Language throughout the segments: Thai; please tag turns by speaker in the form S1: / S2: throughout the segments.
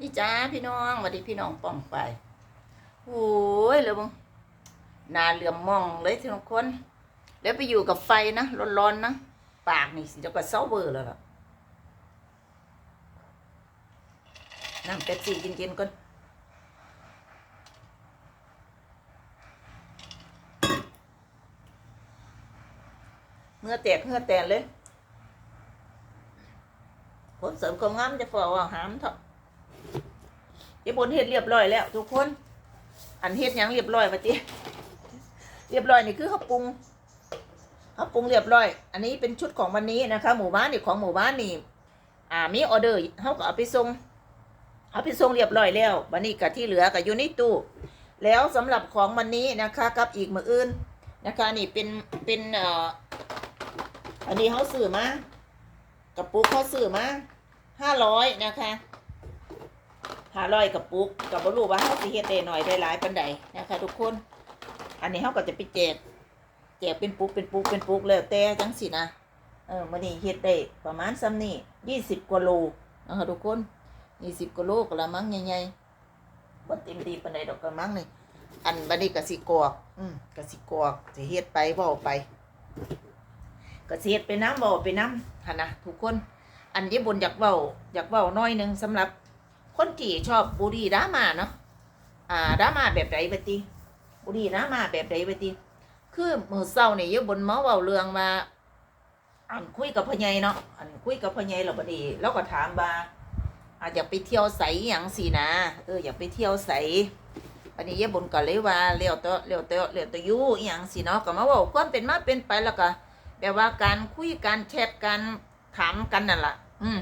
S1: นี่จ้าพี่น้องสวัสดีพี่น้องป้องไปโอ้ยเลยมึงนาเหลื่อมมองเลยทุกคน แล้วไปอยู่กับไฟนะร้อนๆนะปากนี่เดี๋ยวก็เซาเบอร์แล้วล่ะน้ำเป็ดซี่กินๆก่อนเมื่อแตกเมื่อแตนเลยผลเสริมความงามจะฝ่อว่าหามเถอะ เดี๋ยวบนเฮ็ดเรียบร้อยแล้ว ทุกคน อันเฮ็ดยังเรียบร้อยปะติเรียบร้อยนี่คือเขาปรุงเขาปรุงเรียบร้อย อันนี้เป็นชุดของวันนี้นะคะ หมู่บ้านนี่ของหมู่บ้านนี่อ่ามีออเดอร์เขาก็เอาไปส่งเอาไปส่งเรียบร้อยแล้ววันนี้กับที่เหลือกับอยู่ในตู้แล้วสำหรับของวันนี้นะคะกับอีกมืออื่นนะคะนี่เป็นเป็นเอ่ออันนี้เขาซื้อมากระปุกเขาซื้อมาห้าร้อยนะคะ หาร้อยกับปุ๊กกับบรูว่าเขาสิเฮ็ดได้หน่อยได้หลายปันใดนะคะทุกคน อันนี้เขาก็จะไปแจกแจกเป็นปุ๊กเป็นปุ๊กเป็นปุ๊กแล้วแต่จังสินะเออมื่อนี้เฮ็ดได้ประมาณซ้ำนี่ยี่สิบกว่าโลนะคะทุกคนยี่สิบกว่าโลกละมังใหญ่ๆบ่เต็มดีปันใดดอกกระมังนี่อันบัดนี้กสิกอกอืมก็สิกอกสิเฮ็ดไปเว้าไปก็สิเฮ็ดไปน้ำเว้าไปน้ำหันนะทุกคน อันที่บนอยากเว้าอยากเว้าน้อยหนึ่งสำหรับ คนที่ชอบบุรีดรามาเนาะอ่าดรามาแบบไหนบติบุรีดรามาแบบไหนบติคือมือเศร้าเนี่ยยบนเมาเว้าเรืองมาอันคุยกับพ่อใหญ่เนาะอันคุยกับพ่อใหญ่เราบดีแล้วก็ถามว่าอาอยากไปเที่ยวใสอย่างสินะเอออยากไปเที่ยวใสอันนี้ยบนก็เลยว่าเลี้ยวตัวเลี้ยวตัวเลี้ยวตัวยู่อย่างสิเนาะก็มาว่าความเป็นมาเป็นไปแล้วก็แบบว่าการคุยการแชทการถามกันนั่นแหละอืม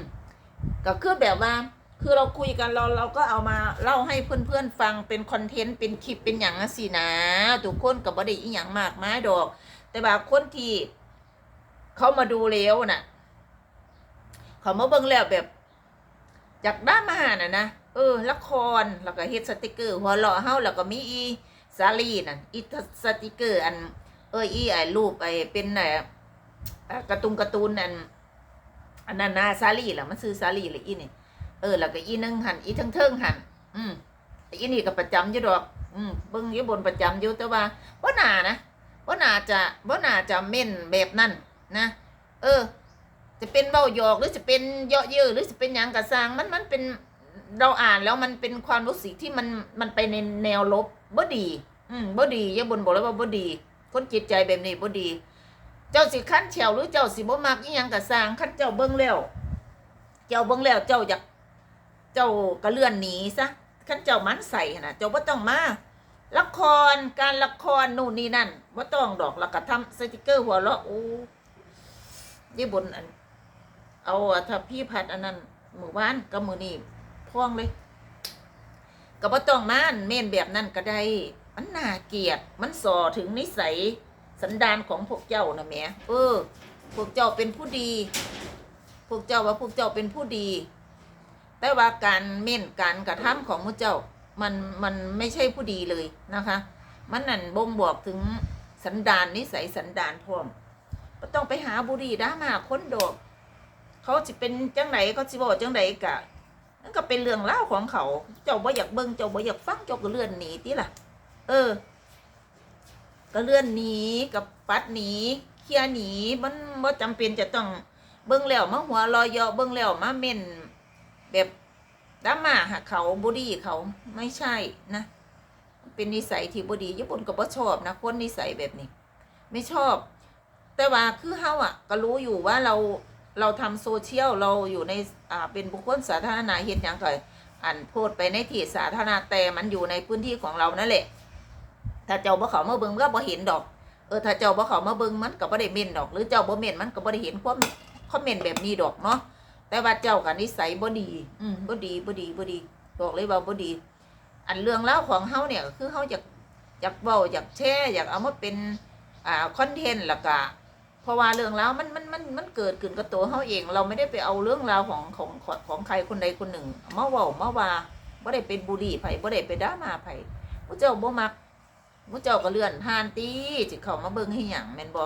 S1: ก็คือแบบว่า คือเราคุยกันเราเราก็เอามาเล่าให้เพื่อนๆฟังเป็นคอนเทนต์เป็นคลิปเป็นอย่างนั้นสินะทุกคนกับบไดีอีหยังมากมายดอก แต่บางคนที่เขามาดูแล้วน่ะ เขามาเบิ่งแล้วแบบจากด้ามาน่ะนะเออละครแล้วก็เฮ็ดสติกเกอร์หัวเราะเฮาแล้วก็มีอีสาลีนั่นอีสติกเกอร์อัน เอออีไอ้รูปไอ้เป็นไอ้การ์ตูนการ์ตูนอันอันนั้นนะซาลีล่ะมันซื้อซาลีเลยอีนี่ เออแล้วก็อีนึงหันอีทั้งเทิงหันอืมแต่อีนี่ก็ประจำอยู่ดอก อืมเบิ่งอยู่บนประจำอยู่แต่ว่าบ่น่านะบ่น่าจะบ่น่าจะเม่นแบบนั้นนะเออ จะเป็นเบ้าหยอกหรือจะเป็นเยาะเย้อหรือจะเป็นหยังกระสางมันมันเป็นเราอ่านแล้วมันเป็นความรู้สึกที่มันมันไปในแนวลบบ่ดี อืมบ่ดีอย่าบนบอกเลยว่าบ่ดี คนจิตใจแบบนี้บ่ดี เจ้าสิคันแฉวหรือเจ้าสิบ่มักอีหยังกะสร้างคันเจ้าเบิ่งแล้วเจ้าเบิ่งแล้วเจ้าอยาก จ้าก็เลื่อนหนีซะขั้นเจ้ามันใส่นะเจ้าบ่าต้องมาละครการละครนู่นนี่นั่นบ่าต้องดอกล้วก็ทำสติกเกอร์หัวเราะโอ้ยี่บนอัน เอาถ้าพี่พัดอันนั้นหมู่บ้านกับมือนี่พ่วงเลยก็บ่ต้องมาอันเม่นแบบนั้นก็ได้มันน่าเกียดมันส่อถึงนิสัยสันดานของพวกเจ้านะแม่เออ พวกเจ้าเป็นผู้ดี พวกเจ้าว่าพวกเจ้าเป็นผู้ดี แต่ว่าการเม่นการกระทำของมุเจ้ามันมันไม่ใช่ผู้ดีเลยนะคะ มันนั่นบ่งบอกถึงสันดานนิสัยสันดานพร้อมก็ต้องไปหาบุรีด้ามาค้นดอกเขาจะเป็นจังไหนเขาจะบอกจังไหนกะนั่นก็เป็นเรื่องเล่าของเขา เจ้าบ่อยากเบิ่งเจ้าบ่อยากฟังเจ้าก็เลื่อนหนีติล่ะ เออ ก็เลื่อนหนีกับปัดหนีเคลียหนีมันบ่จำเป็นจะต้องเบิ่งแล้วมาหัวเรอยยาะเบิ่งแล้วมาเม่น แบบดราม่าหาเขาบุดีเขาไม่ใช่นะ เป็นนิสัยที่บุดีญี่ปุ่นก็บ่ชอบนะคนนิสัยแบบนี้ ไม่ชอบ แต่ว่าคือเฮาอะ ก็รู้อยู่ว่าเราเราทำโซเชียลเราอยู่ในอ่าเป็นบุคคลสาธารณะเฮ็ดหยังก็อันโพสไปในที่สาธารณะแต่มันอยู่ในพื้นที่ของเรานั่นแหละ ถ้าเจ้าบ่เขามาเบิ่งก็บ่เห็นดอก เออถ้าเจ้าบ่เขามาเบิ่งมันก็บ่ได้เม่นดอก หรือเจ้าบ่เม่นมันก็บ่ได้เห็นความคอมเมนต์แบบนี้ดอกเนาะ แต่ว่าเจ้ากับนิสัยบ่ดีอืมบ่ดีบ่ดีบ่ดี บอกเลยว่าบ่ดี อันเรื่องเล่าวของเฮาเนี่ยก็คือเฮาอยากอยากเว้าอยากแชร์อยากเอามาเป็นอ่าคอนเทนต์แล้วก็เพราะว่าเรื่องราวมันมันมันมันเกิดขึ้นกับตัวเฮาเอง เราไม่ได้ไปเอาเรื่องราวของของของของใครคนใดคนหนึ่งมาเว้ามาว่าบ่ได้เป็นบุรีไผบ่ได้ไปด่ามาไผผู้เจ้าบ่มักผู้เจ้าก็เลื่อนผ่านตีสิเข้ามาเบิ่งให้หยังแม่นบ่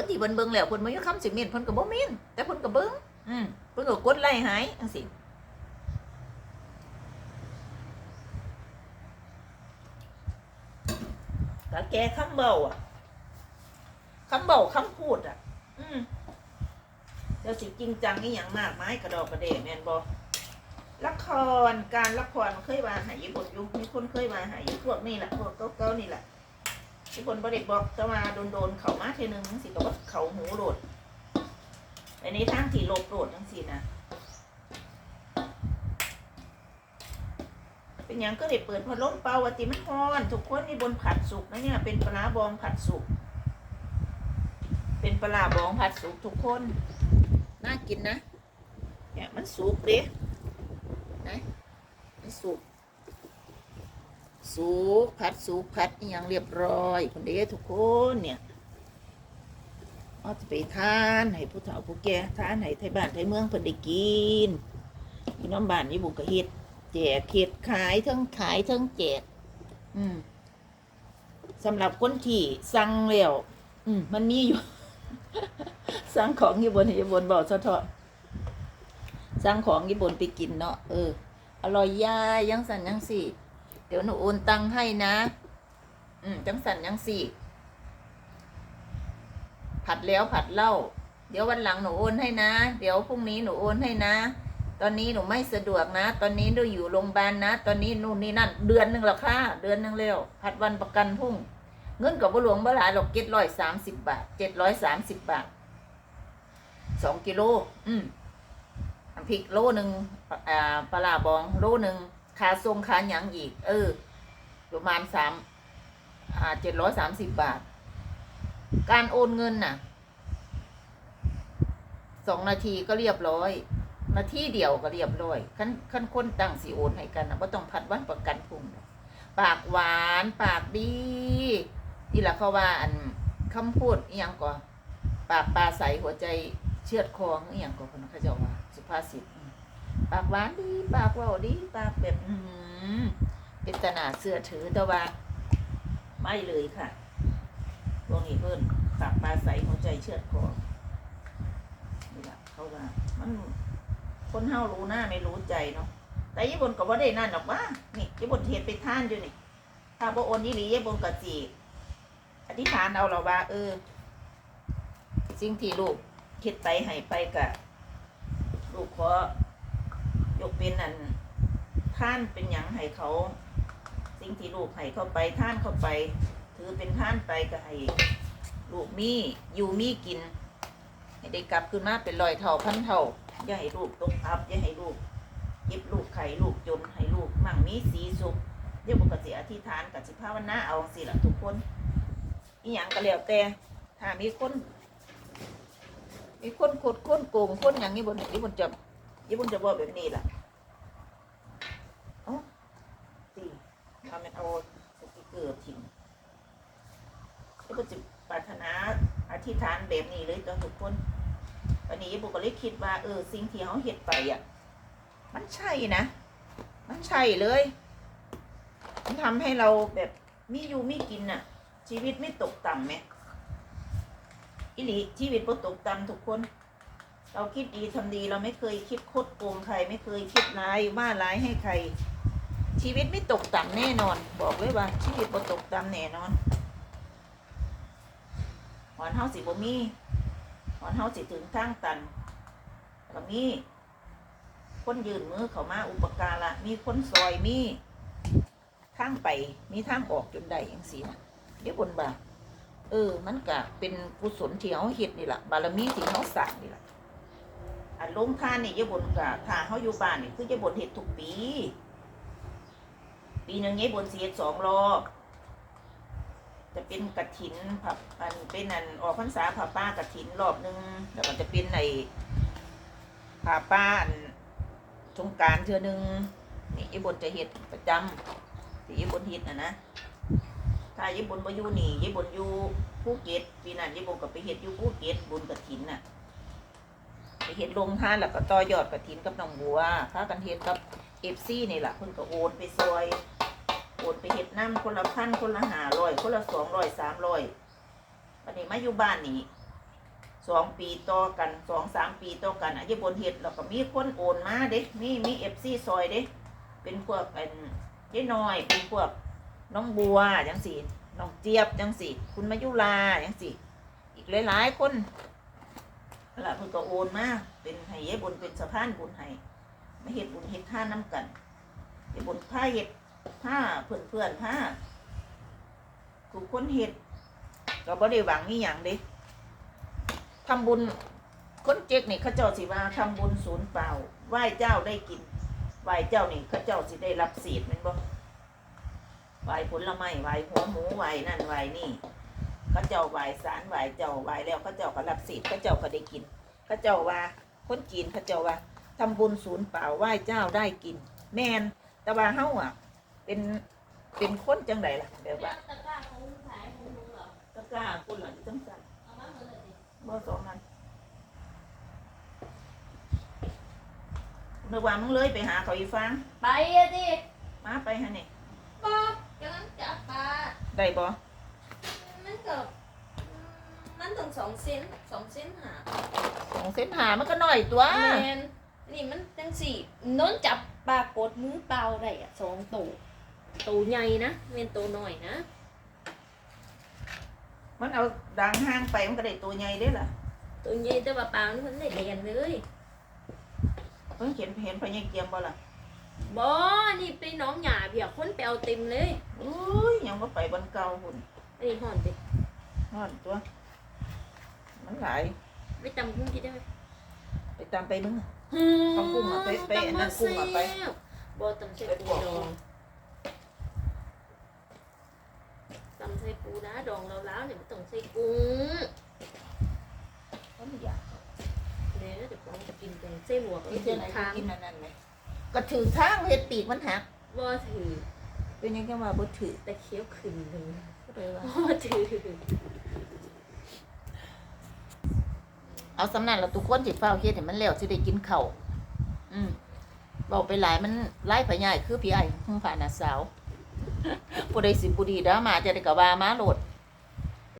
S1: คนที่เบิ่นเบิ่งแล้วเพิ่นบ่มีคำสิเม่นเพิ่นก็บ่เม่นแต่เพิ่นก็เบิ่งอืมพ่นก็กดไล่หายจังซี่ก็แกคำเบาอะคำเบาคำพูดอะ อืมเดี๋ยวสิจริงจังนี่อย่างมากไม้กระดอกกระเดแมนบ่ละครการละครเคยมาหาญี่ปุ่นยู่มีคนเคยมาหายพวกนี่แหละพวกเก่าๆนี่แหละ ญี่ปุ่นบ่ได้บอกจะมาโดนๆเขามาเทนึงจังสิก็ว่าเขาหูโหลดไปในทางที่โลบโหลดจังสินะเป็นหยังก็ได้เปิดพัดลมเป่าวัติมันร้อนทุกคนนี่บนผัดสุกนะเนี่ยเป็นปลาร้าบองผัดสุก เป็นปลาร้าบองผัดสุกทุกคน น่ากินนะเนี่ยมันสุกเด้นะมันสุก สุกผัดสุกผัดอหยังเรียบร้อยคนเด้ทุกคนเนี่ยเอาจะไปทานให้ผู้เฒ่าผู้แก่ทานให้ไทยบ้านไทยเมืองเพิ่นได้กินพี่น้องบ้านนี่บุกกะเฮ็ดแจกเฮ็ดขายทั้งขายทั้งแจก อืมสำหรับคนที่สั่งแล้วอืมมันมีอยู่สั่งของอยู่บนอยู่นบอกซะเถอะสั่งของอยู่นไปกินเนาะเอออร่อยยายยังสั่นยังสี่ เดี๋ยวหนูโอนตังให้นะ อืมจังสันยังสี่ ผัดแล้วผัดเล้าเดี๋ยววันหลังหนูโอนให้นะ เดี๋ยวพรุ่งนี้หนูโอนให้นะ ตอนนี้หนูไม่สะดวกนะ ตอนนี้หนูอยู่โรงพยาบาลนะ ตอนนี้นู่นนี่นั่น เดือนหนึ่งแล้วค่ะ เดือนหนึ่งแล้วผัดวันประกันพรุ่ง เงินกับบุหลวงบ่หลายหรอกเจ็ดร้อยสามสิบบาท เจ็ดร้อยสามสิบบาท สองกิโล อืมพริกโลหนึ่งปลาร้าบองโลหนึ่ง คาทรงคาหยังอีก เออ ประมาณสามอ่าเจ็ดร้อยสามสิบบาท การโอนเงินน่ะสองนาทีก็เรียบร้อย นาทีเดียวก็เรียบร้อยขั้นขั้นคนตั้งสีโอนให้กันนะว่าต้องพัดวันประกันพุ่งปากหวานปากดีที่ละเขาว่าอันคำพูดอหยังก่อปากปลาใสหัวใจเชือดคออหยังก่อคนเขาจะว่าสุภาษิต ปากหวานดี ปากเว่าดี ปากแบบอืมเป็นตนาเสื้อถือแต่ว่า ไม่เลยค่ะพวกนี้เพิ่นปากปลาใสหัวใจเชือดคอนี่ละเขาว่ามันคนเฮารู้หน้าไม่รู้ใจเนาะแต่ญี่ปุ่นก็บ่ได้นั่นหรอกว่านี่ญี่ปุ่นเทศไปท่านอยู่นี่ถ้าบ่โอนนี่หลีญี่ปุ่นก็จีอธิษฐานเอาเราว่า เออ สิ่งที่ลูกคิดไปให้ไปกะลูกขอ เป็นอันท่านเป็นหยังให้เขา สิ่งที่ลูกให้เข้าไปท่านเข้าไป ถือเป็นท่านไปก็ให้ลูกมีอยู่มีกิน ให้ได้กลับขึ้นมาเป็นรอยเท่าพันเท่าอย่าให้ลูกตกอับอย่าให้ลูกเย็บลูกไข่ลูกจนให้ลูกมั่งมีสีสุขเดี๋ยวปกติอธิษฐานกับสิภาวนาเอาสิละทุกคนอีหยังก็แล้วแต่ถ้ามีคนมีคนขดคนโกงคนอย่างนี้บนนี้บนจะยี่บนจะบอกแบบนี้ล่ะเอ๋อสิทำ เป็นเอาสติกเกอร์ทิ้งยี่บนจะปรารถนาอธิษฐานแบบนี้เลยตัวทุกคนวันนี้บุกก็เลยคิดว่าเออสิ่งที่เขาเห็ดไปอะ มันใช่นะ มันใช่เลย มันทำให้เราแบบมีอยู่มีกินน่ะ ชีวิตไม่ตกต่ำไหมอิลีชีวิตบ่ตกต่ำทุกคนเราคิดดีทำดีเราไม่เคยคิดคดโกงใคร ไม่เคยคิดร้ายว่าร้ายให้ใคร ชีวิตไม่ตกต่ำแน่นอน บอกเลยว่า ชีวิตบ่ตกต่ำแน่นอนหอนเฮาสิบ่มีหอนเฮาสิถึงทางตันก็มีคนยืนมือเขามาอุปการะมีคนซอยมีทางไปมีทางออกจนได้อย่างสีนะเดี๋ยวบนบ่าเออ มันก็เป็นกุศลที่เขาเฮ็ดนี่แหละบารมีที่เขาสร้างนี่แหละอันลงทานนี่ยายบนกะถ้าเขาอยู่บ้านนี่คือยายบนเฮ็ดทุกปี ปีหนึ่งยายบนเสียสองรอบจะเป็นกระถินผับอันเป็นอันออกพรรษาผับป้ากระถินรอบหนึ่งแล้วก็จะเป็นในผับป้าอันสงการเทือหนึ่งนี่ยายบนจะเฮ็ดประจำที่ยายบนเฮ็ดนะนะถ้าญี่ปุ่นไปอยู่นี่ญี่ปุ่นอยู่ภูเก็ตปีนั้นญี่ปุ่นก็ไปเฮ็ดอยู่ภูเก็ตบุญกระถินน่ะไปเฮ็ดลงท่านแล้วก็ต่อยอดกระถินกับน้องบัวพากันเฮ็ดกับเอฟซีนี่แหละเพิ่นก็โอนไปซอย โอนไปเฮ็ดน้ำคนละพันคนละหาร้อยคนละสองร้อยสามร้อยวันนี้มาอยู่บ้านนี่สองปีต่อกันสองสามปีต่อกันอะยี่บนเฮ็ดแล้วก็มีคนโอนมาเด้มีมีเอฟซีซอยเด้เป็นพวกเป็นยายน้อย เป็นพวกน้องบัวจังสี่น้องเจี๊ยบจังสี่คุณมายุลาจังสี่อีกหลายๆคนนั่นละเพิ่นก็โอนมาเป็นให้ยายบนเป็นสะพานบุญให้มาเฮ็ดบุญเฮ็ดท่าน้ำกันยายบนผ้าเฮ็ด ผ้าเพื่อนเพื่อนๆผ้าทุกคนเฮ็ดก็บ่ได้หวังนี่หยังเด้ทำบุญคนเจ๊กนี่เขาเจ้าสิว่าทำบุญศูนย์เปล่าไหว้เจ้าได้กินไหว้เจ้านี่เขาเจ้าสิได้รับศีลแมันบ่ไหว้ผลไม้ไหว้หัวหมูไหว้นั่นไหว้นี่เขาเจ้าไหว้สารไหว้เจ้าไหว้แล้วเขาเจ้าก็รับศีลเขาเจ้าก็ได้กินเขาเจ้าว่าคนจีนเขาเจ้าว่าทำบุญศูนย์เปล่าไหว้เจ้าได้กิน แม่นแต่ว่าเฮ้าอะ เป็นเป็นคนจังไดล่ะแบบว่า
S2: ตะกร้าของขายของลุงเหรอ
S1: ตะกร้าคนหลังจังสั่น
S2: เอามาเหมือนเลยดิ
S1: บ่สองนั้นนึกว่ามึงเลยไปหาเขาอีฟัง
S2: ไปอะดิ
S1: มาไปฮะนี่
S2: บอกกำลังจับปลา
S1: ได้บ่
S2: มันก็มันต้องสองเซนสองเซนหา
S1: สองเส้นหามันก็น้อยตัว
S2: แมนนี่มันจังสี่โน้นจับปลากดมือเปล่าได้อะสองตัว ตัวใหญ่นะเมนตัวน้อยนะ
S1: มันเอาดังห้างไปมันก็ได้ตัวใหญ่เด้ล่ะ
S2: ตัวใหญ่แต่ว่าปลามันเพิ่นได้เรียนเลย
S1: เพิ่งเห็นเห็นพญาเกียมบ่ล่ะ
S2: บอนี่ไปหน้องหยาเบียคนไปเอาเต็มเลย
S1: อุ้ยยังบ่ไปบนเก่าหุ่น
S2: อันนี้ห่อนดิ
S1: นอนตัว มันหลาย
S2: ไม่จำกุ้งกินได้ไหม
S1: ไปตามไปมึงเอากุ้งอะไปไปอันนั้นกุ้งอะไป
S2: บอตำใส่ปูดองตำ ใส่ปูนะดองแล้วแล้วเนี่ยมันต้องใส่กุ้ง
S1: มันอยาก
S2: เนี่ยเดี๋ยวผมจะกินกันใส่หมวก
S1: กิ
S2: นี่
S1: น
S2: ถึ
S1: จะไหน
S2: ทาง
S1: กินนนั้นไหมก็ถือทางเฮ็ดปีกมันหัก
S2: บอถือ
S1: เป็นยังไงว่าบ่ถือ
S2: แต่เคี้ยวขึ้นเลย
S1: ก็เลยว่า
S2: ถือ
S1: เอาสำนันแล้วทุกคนสิเฝ้าเฮ็ดให้มันแล้วสิได้กินเข้าอืมบอกไปหลายมันไล่ไปใหญ่คือพี่ไอ้หึ่งผ่านน่ะสาว ผู้ใดสิผู้ดีเด้อมาจะได้ก็ว่ามาโหลด